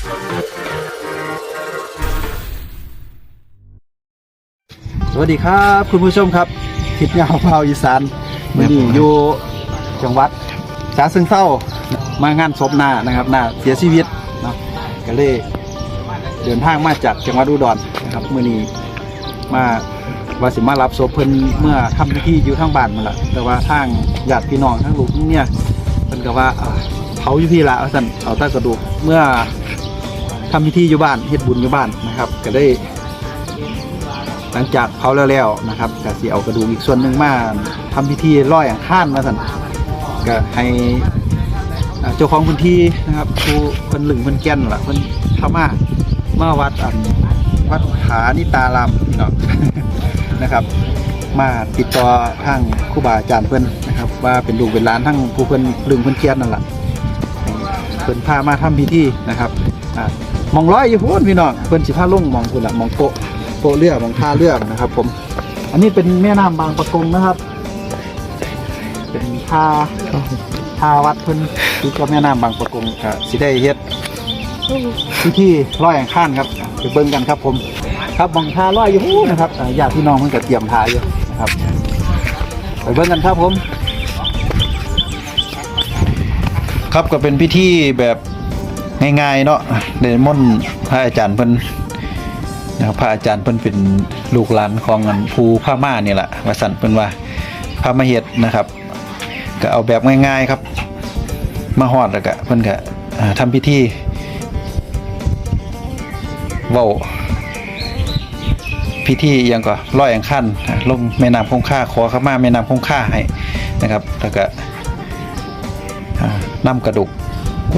สวัสดีครับคุณผู้ชมครับทิศยาวพาวอีสานวันนี้อยู่จังหวัดฉะเชิงเทรามางานศพหน้านะครับหน้าเสียชีวิตเนาะก็เลยเดินทางมาจากจังหวัดอุดรนะครับเมื่อนี้มาวาสิมารับศพเพิ่นเมื่อทำพิธีอยู่ทางบ้านมาละแต่ว่าทางญาติพี่น้องทั้งลูกทั้งเนี่ยเพิ่นก็ว่าอ่าเผาอยู่พี่ละว่าซั่นเอาแต่กระดูกเมื่อ ทำพิธีอยู่บ้านเฮ็ดบุญอยู่บ้านนะครับ ก็ได้ หลังจากเผาแล้วๆนะครับก็สิเอากระดูกอีกส่วนหนึ่งมาทำพิธีร้อยอังคารมาสั่นก็ให้เจ้าของพื้นที่นะครับผู้เพิ่นหลึงเพิ่นแก่นล่ะเพิ่นข้ามามาวัดอันวัดผานิตารามพี่น้องนะครับ มาติดต่อทางครูบาอาจารย์เพิ่นนะครับ ว่าเป็นลูกเป็นหลานทั้งผู้เพิ่นลึงเพิ่นแก่นนั่นแหละเพิ่นพามาทำพิธีนะครับอ่า มองร้อยอยู่พูนพี่น้องเพิ่นสิพาลุ่งมองพุ่นละมองโปะโปะเรือของท่าเรือนะครับ ผม อันนี้เป็นแม่น้ำบางประกงนะครับ เป็นท่าท่าวัดเพิ่นคือกับแม่น้ำบางประกงก็สิได้เฮ็ดพิธีร้อยอังคารครับไปเบิ่งกันครับ ผม ครับบางท่าร้อยอยู่หู้นะครับอ่าญาติพี่น้องเพิ่นก็เตรียมท่าอยู่นะครับไปเบิ่งกันครับผม ครับก็เป็นพิธีแบบ ง่ายๆเนาะเดมอนพระอาจารย์เพิ่นนะครับพระอาจารย์เพิ่นเป็นลูกหลานของอันภูพาม่านี่แหละว่าสันเพิ่นว่าพามเฮ็ดนะครับ ก็เอาแบบง่ายๆครับมาฮอดแล้วก็เพิ่นก็ทำพิธีเว้าพิธียังก็ร้อยอังคันลงแม่น้ำคงค่าขอข้ามาแม่น้ำคงค่าให้นะครับแล้วก็นำกระดูก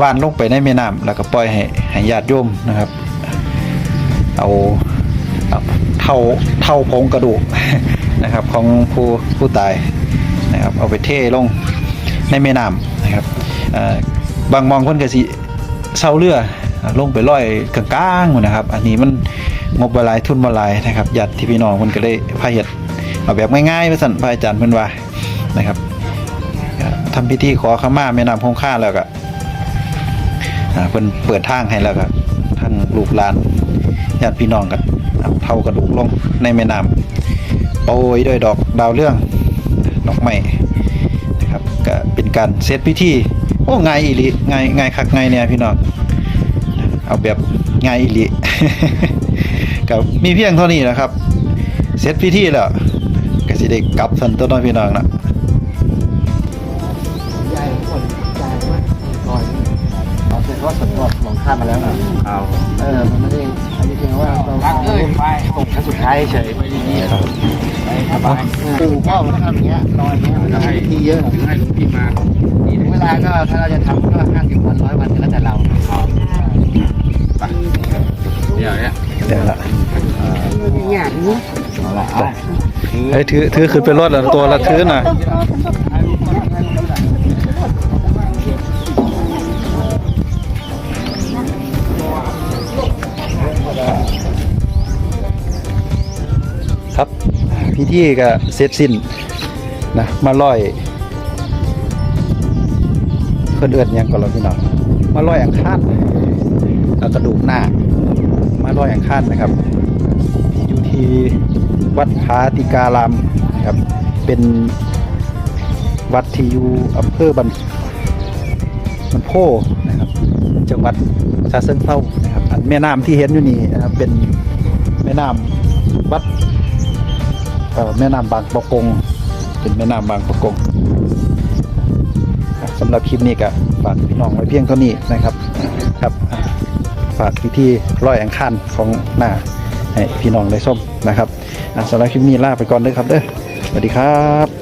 ว่านลงไปในแม่น้ำแล้วก็ปล่อยให้ให้ญาติโยมนะครับ เอาเท่าเท่าโครงกระดูกนะครับ ของผู้ผู้ตายนะครับ เอาไปเทลงในแม่น้ำนะครับบางมองคนก็สิเศร้าเรือลงไปลอยกลางๆนะครับ อันนี้มันงบบหลายทุนบหลายนะครับญาติที่พี่น้องคนก็ได้พาเฮ็ดเอาแบบง่ายๆไปสั่นพระอาจารย์เพิ่นว่านะครับทำพิธีขอขมาแม่น้ำคงคาแล้วก็ เพิ่นเปิดทางให้แล้วก็ทั้งลูกหลานญาติพี่น้องกันเอาเท่ากระดูกลงในแม่น้ำโปรยด้วยดอกดาวเรื่องดอกไม้นะครับก็เป็นการเซตพิธีโอ้ง่ายอีหลีง่ายง่ายคักง่ายเนี่ยพี่น้องเอาแบบง่ายอีหลีก็มีเพียงเท่านี้นะครับเซตพิธีแล้วก็สิได้กลับสันตัวน้อยพี่น้องนะ เราเป็นว่าสำรวจมองข้ามมาแล้วนะเอาเออมันไม่ได้อันนี้เพียงว่าเราเอาร่วมตกครั้งสุดท้ายเฉยไม่ได้นี่ไปสบายปู่ก็มันทำอย่างเงี้ยลอยเงี้ยมันทำพิธีเยอะให้หลวงพี่มาดีถึงเวลาก็ถ้าเราจะทำก็ห้าสิบวันร้อยวันก็แล้วแต่เราเดี๋ยวเนี้ยเดี๋ยวละอย่างนี้เอาละเอาเฮ้ยถือถือขึ้นไปรถละตัวละถือหน่อย ครับพิธีก็เสร็จสิ้นนะมาลอยเพิ่นเอื้อนยังก่อนเราพี่น้องมาลอยอังคารเอากระดูกหน้า มาลอยอังคารนะครับอยู่ที่วัดผาติการามนะครับเป็นวัดที่อยู่อำเภอบันบันโพนะครับ จังหวัดชาเชิงเทรานะครับอันแม่น้ำที่เห็นอยู่นี่นะครับเป็นแม่น้ำวัด แม่น้ำบางประกง เป็นแม่น้ำบางประกงสำหรับคลิปนี้ก็ฝากพี่น้องไว้เพียงเท่านี้นะครับครับฝากพิธีร้อยอังคารของหน้าให้พี่น้องได้ส้มนะครับสำหรับคลิปนี้ลาไปก่อนเลยครับเด้อสวัสดีครับ